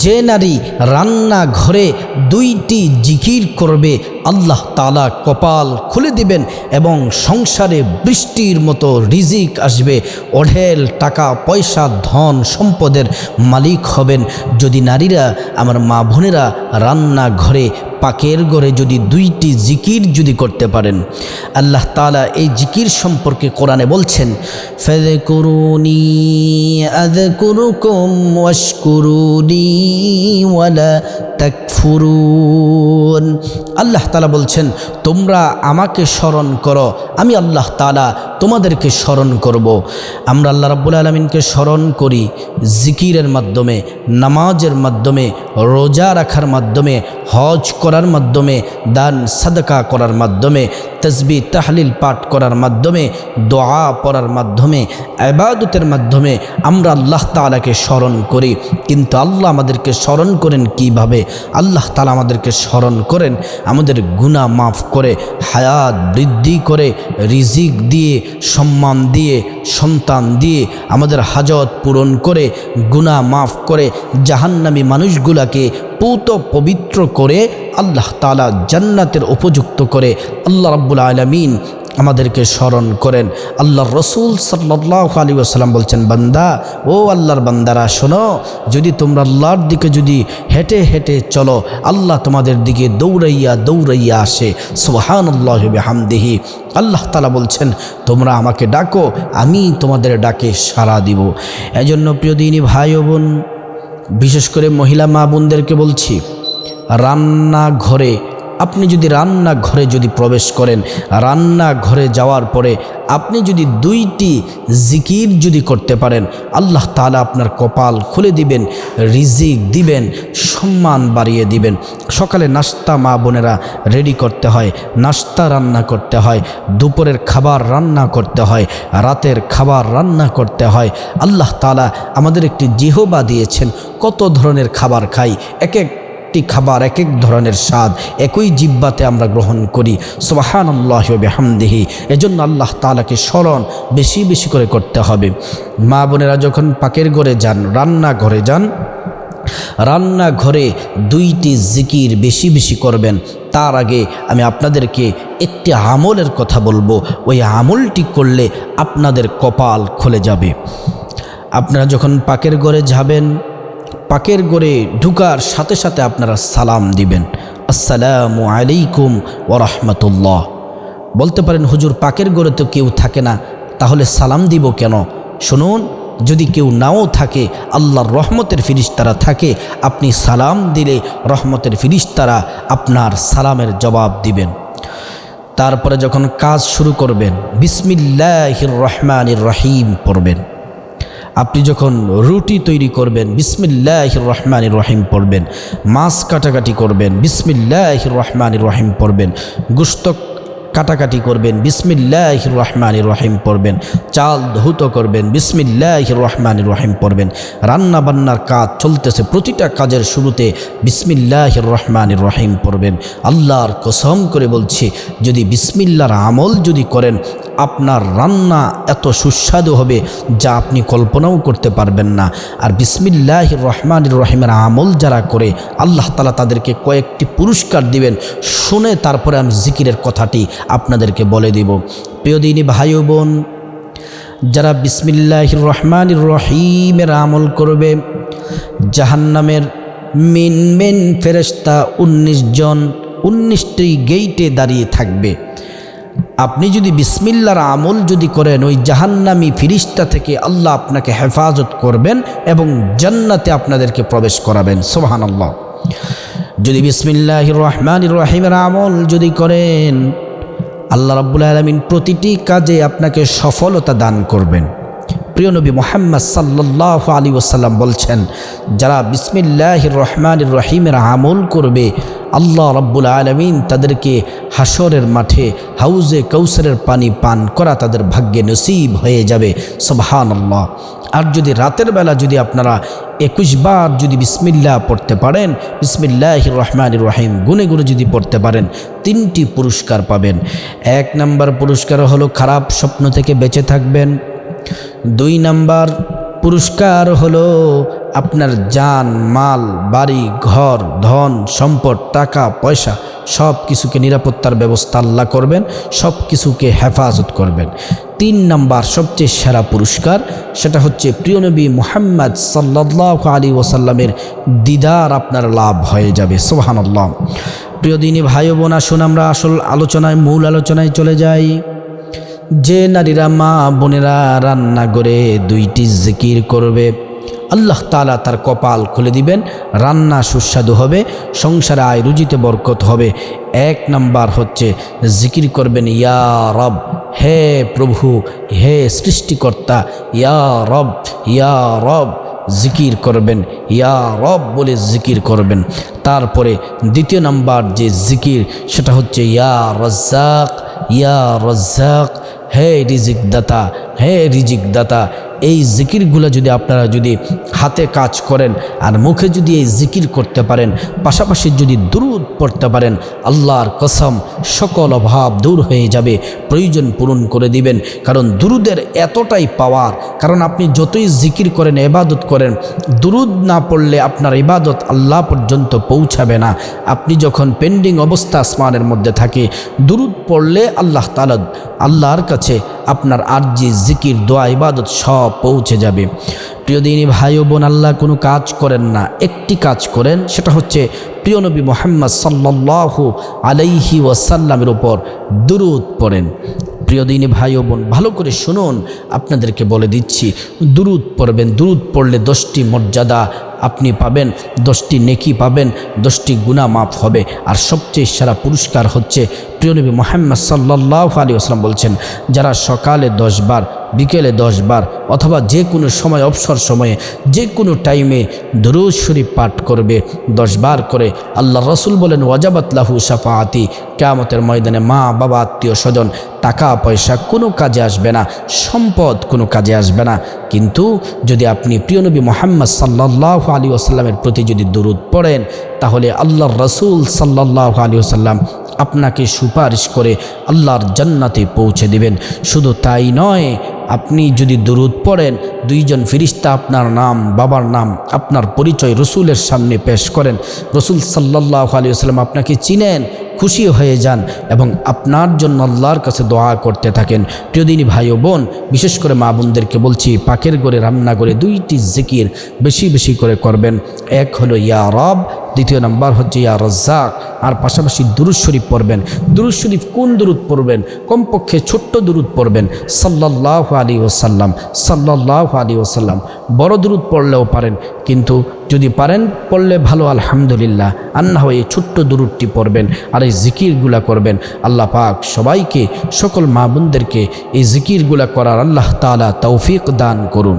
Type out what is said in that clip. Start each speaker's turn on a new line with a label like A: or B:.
A: যে নারী রান্না ঘরে দুইটি জিকির করবে, আল্লাহ তালা কপাল খুলে দিবেন এবং সংসারে বৃষ্টির মতো রিজিক আসবে। অঢেল টাকা, পয়সা, ধন সম্পদের মালিক হবেন। যদি নারীরা, আমার মা বোনেরা রান্না ঘরে পাকের ঘরে যদি দুইটি জিকির যদি করতে পারেন, আল্লাহ তালা এই জিকির সম্পর্কে কোরআনে বলছেন ফেদে আল্লাহ তালা বলছেন, তোমরা আমাকে স্মরণ করো, আমি আল্লাহ তালা তোমাদেরকে স্মরণ করব। আমরা আল্লাহ রাব্বুল আলমিনকে স্মরণ করি জিকিরের মাধ্যমে, নামাজের মাধ্যমে, রোজা রাখার মাধ্যমে, হজ করার মাধ্যমে দান সাদকা করার মাধ্যমে তসবি, তাহলিল পাঠ করার মাধ্যমে, দোয়া পড়ার মাধ্যমে আবাদতের মাধ্যমে আমরা আল্লাহ তালাকে স্মরণ করি। কিন্তু আল্লাহ আমাদেরকে স্মরণ করেন কীভাবে? আল্লাহ তালা আমাদেরকে স্মরণ করেন, আমাদের গুণা মাফ করে, হায়াত বৃদ্ধি করে, রিজিক দিয়ে, সম্মান দিয়ে, সন্তান দিয়ে, আমাদের হাজত পূরণ করে গুণা মাফ করে, জাহান্নামী মানুষগুলাকে পুত পবিত্র করে, আল্লাহ তালা জান্নাতের উপযুক্ত করে, আল্লাহ রাব্বুল আলমিন আমাদেরকে স্মরণ করেন। আল্লাহর রসুল সাল্লাহ আলী আসসালাম বলছেন, বান্দা, ও আল্লাহর বান্দারা, শোনো, যদি তোমরা আল্লাহর দিকে যদি হেঁটে হেঁটে চলো, আল্লাহ তোমাদের দিকে দৌড়াইয়া দৌড়াইয়া আসে। সোহান আল্লাহ হামদেহি আল্লাহ তালা বলছেন, তোমরা আমাকে ডাকো, আমি তোমাদের ডাকে সাড়া দিব। এজন্য প্রিয় দিনী ভাই বোন, বিশেষ করে মহিলা মা বোনদেরকে বলছি রান্না ঘরে আপনি যদি রান্না ঘরে যদি প্রবেশ করেন রান্না ঘরে যাওয়ার পরে আপনি যদি দুইটি জিকির যদি করতে পারেন, আল্লাহ তালা আপনার কপাল খুলে দিবেন, রিজিক দিবেন, সম্মান বাড়িয়ে দিবেন। সকালে নাস্তা মা বোনেরা রেডি করতে হয়, নাস্তা রান্না করতে হয়, দুপুরের খাবার রান্না করতে হয়, রাতের খাবার রান্না করতে হয়। আল্লাহ তালা আমাদের একটি জিহবা দিয়েছেন, কত ধরনের খাবার খাই, এক এক একটি খাবার এক এক ধরনের স্বাদ, একই জিব্বাতে আমরা গ্রহণ করি। সোবাহান আল্লাহ এজন্য আল্লাহ তালাকে স্মরণ বেশি বেশি করে করতে হবে। মা বোনেরা যখন পাকের ঘরে যান রান্না ঘরে যান রান্না ঘরে দুইটি জিকির বেশি বেশি করবেন। তার আগে আমি আপনাদেরকে একটি আমলের কথা বলব। ওই আমলটি করলে আপনাদের কপাল খুলে যাবে। আপনারা যখন পাকের ঘরে যাবেন পাকের গড়ে ঢুকার সাথে সাথে আপনারা সালাম দিবেন। আসসালামু আলাইকুম ও ওরহমতুল্লাহ বলতে পারেন, হুজুর, পাকের গড়ে তো কেউ থাকে না, তাহলে সালাম দিব কেন? শুনুন, যদি কেউ নাও থাকে, আল্লাহর রহমতের ফিরিস্তারা থাকে, আপনি সালাম দিলে রহমতের ফিরিস্তারা আপনার সালামের জবাব দিবেন। তারপরে যখন কাজ শুরু করবেন, বিসমিল্লাহির রহমানির রহিম পড়বেন। আপনি যখন রুটি তৈরি করবেন বিসমিল্লাহ রহমান রহিম পড়বেন, মাছ কাটাকাটি করবেন বিসমিল্লাহ রহমান রহিম পড়বেন গুস্তক কাটাকাটি করবেন বিসমিল্লাহ রহমান রহিম পড়বেন, চাল ধৌত করবেন বিসমিল্লাহ রহমান রহিম পড়বেন রান্না বান্নার কাজ চলতেছে, প্রতিটা কাজের শুরুতে বিসমিল্লাহ রহমান রহিম পড়বেন আল্লাহর কসম করে বলছি যদি বিসমিল্লার আমল যদি করেন আপনার রান্না এত সুস্বাদু হবে যা আপনি কল্পনাও করতে পারবেন না। আর বিসমিল্লাহ রহমান রহিমের আমল যারা করে, আল্লাহ তালা তাদেরকে কয়েকটি পুরস্কার দিবেন। শুনে তারপরে আমি জিকিরের কথাটি আপনাদেরকে বলে দিব। প্রিয় দিনী ভাই বোন, যারা বিসমিল্লাহ রহমান রহিমের আমল করবে, জাহান্নামের মেন মেন ফেরেস্তা উনিশ জন উনিশটি গেইটে দাঁড়িয়ে থাকবে। আপনি যদি বিসমিল্লার আমল যদি করেন, ওই জাহান্নামি ফিরিস্তা থেকে আল্লাহ আপনাকে হেফাজত করবেন এবং জান্নাতে আপনাদেরকে প্রবেশ করাবেন। সোহান আল্লাহ যদি বিসমিল্লাহ রহমান রহিমের আমল যদি করেন, আল্লাহ রাব্বুল আলমিন প্রতিটি কাজে আপনাকে সফলতা দান করবেন। প্রিয় নবী মোহাম্মদ সাল্লাহ আলী ওসাল্লাম বলছেন, যারা বিসমিল্লাহ রহমান রহিমের আমল করবে, আল্লাহ রব্বুল আলমিন তাদেরকে হাসরের মাঠে হাউজে কৌসরের পানি পান করা তাদের ভাগ্যে নসিব হয়ে যাবে। সোবহান আল্লাহ আর যদি রাতের বেলা যদি আপনারা একুশ বার যদি বিসমিল্লাহ পড়তে পারেন বিসমিল্লাহ রহমান রহিম, গুনে গুনে যদি পড়তে পারেন, তিনটি পুরস্কার পাবেন। এক নাম্বার পুরস্কার হলো খারাপ স্বপ্ন থেকে বেঁচে থাকবেন। দুই নাম্বার পুরস্কার হলো আপনার যান মাল, বাড়ি, ঘর, ধন, সম্পদ, টাকা, পয়সা সব কিছুকে নিরাপত্তার ব্যবস্থা আল্লাহ করবেন, সব কিছুকে হেফাজত করবেন। তিন নাম্বার সবচেয়ে সেরা পুরস্কার, সেটা হচ্ছে প্রিয় নবী মোহাম্মদ সাল্লাহ আলী ওসাল্লামের দিদার আপনার লাভ হয়ে যাবে সোহানাল্লাহ প্রিয় দিনী ভাই বোন, আসুন আমরা আসল আলোচনায়, মূল আলোচনায় চলে যাই। যে নারীরা মা বোনেরা রান্না করে দুইটি জিকির করবে আল্লাহ তালা তার কপাল খুলে দিবেন, রান্না সুস্বাদু হবে, সংসারে আয় রুজিতে বরকত হবে। এক নাম্বার হচ্ছে জিকির করবেন, ইয়া রব, হে প্রভু, হে সৃষ্টিকর্তা, ইয়া রব ইয়া রব, জিকির করবেন, ইয়া রব বলে জিকির করবেন। তারপরে দ্বিতীয় নাম্বার যে জিকির, সেটা হচ্ছে, ইয়া রজ্জাক ইয়া রজ্জাক, হে রিজিক দাতা হে রিজিক দাতা এই জিকিরগুলো যদি আপনারা যদি হাতে কাজ করেন আর মুখে যদি এই জিকির করতে পারেন, পাশাপাশি যদি দুরুদ পড়তে পারেন, আল্লাহর কসম সকল অভাব দূর হয়ে যাবে, প্রয়োজন পূরণ করে দিবেন। কারণ দুরুদের এতটাই পাওয়ার, কারণ আপনি যতই জিকির করেন এবাদত করেন, দুরুদ না পড়লে আপনার ইবাদত আল্লাহ পর্যন্ত পৌঁছাবে না। আপনি যখন পেন্ডিং অবস্থা আসমানের মধ্যে থাকে, দুরুদ পড়লে আল্লাহ তালা আল্লাহর কাছে আপনার আরজি, জিকির, দোয়া, ইবাদত সব পৌঁছে যাবে। প্রিয় দিনী ভাই ও বোন, আল্লাহ কোনো কাজ করেন না। একটি কাজ করেন, সেটা হচ্ছে প্রিয় নবী মোহাম্মদ সাল্লাহু আলাইহি ওয়াসাল্লামের ওপর দুরুদ পড়েন। প্রিয় দিনী ভাই ও বোন, ভালো করে শুনুন, আপনাদেরকে বলে দিচ্ছি, দুরুদ পড়বেন। দুরুদ পড়লে দশটি মর্যাদা আপনি পাবেন, দশটি নেকি পাবেন, দশটি গুণা মাফ হবে। আর সবচেয়ে সেরা পুরস্কার হচ্ছে প্রিয়নবী মোহাম্মদ সাল্লাহ আলী আসলাম বলছেন, যারা সকালে দশবার বিকেলে দশবার অথবা যে কোনো সময়, অবসর সময়ে, যে কোনো টাইমে দরুদ শরীফ পাঠ করবে দশবার করে আল্লাহ রসুল বলেন ওয়াজাবাতলাহু সাফাআতি কেয়ামতের ময়দানে মা, বাবা, আত্মীয়, স্বজন, টাকা, পয়সা কোনো কাজে আসবে না, সম্পদ কোনো কাজে আসবে না। কিন্তু যদি আপনি প্রিয়নবী মোহাম্মদ সাল্লাহ আলী আসাল্লামের প্রতি যদি দরুদ পড়েন, তাহলে আল্লাহর রসুল সাল্লাহ আলী আসাল্লাম আপনাকে সুপারিশ করে আল্লাহর জান্নাতে পৌঁছে দিবেন। শুধু তাই নয় আপনি যদি দরুদ পড়েন, দুইজন ফিরিস্তা আপনার নাম, বাবার নাম, আপনার পরিচয় রসুলের সামনে পেশ করেন। রসুল সাল্লাহ আলী আসাল্লাম আপনাকে চিনেন, খুশি হয়ে যান এবং আপনার জন্য আল্লাহর কাছে দোয়া করতে থাকেন। প্রিয়দিনী ভাই ও বোন, বিশেষ করে মা বোনদেরকে বলছি, পাকের গড়ে রান্না করে দুইটি জিকির বেশি বেশি করে করবেন। এক হলো, ইয়া রব, দ্বিতীয় নাম্বার হচ্ছে, ইয়া রজ্জাক, আর পাশাপাশি দুরুদ শরীফ পড়বেন। দুরুদ শরীফ কোন দুরুদ পড়বেন? কমপক্ষে ছোট্ট দুরুদ পড়বেন। সাল্লাহ আলী ওসাল্লাম সাল্লাহ আলী ওসাল্লাম বড় দূরত পড়লেও পারেন, কিন্তু যদি পারেন, পড়লে ভালো, আলহামদুলিল্লাহ। আন্না হয়ে ছোট্ট দুরুদটি পড়বেন আর এই জিকিরগুলা করবেন। আল্লাহ পাক সবাইকে, সকল মা বোনদেরকে এই জিকিরগুলা করার আল্লাহ তালা তৌফিক দান করুন।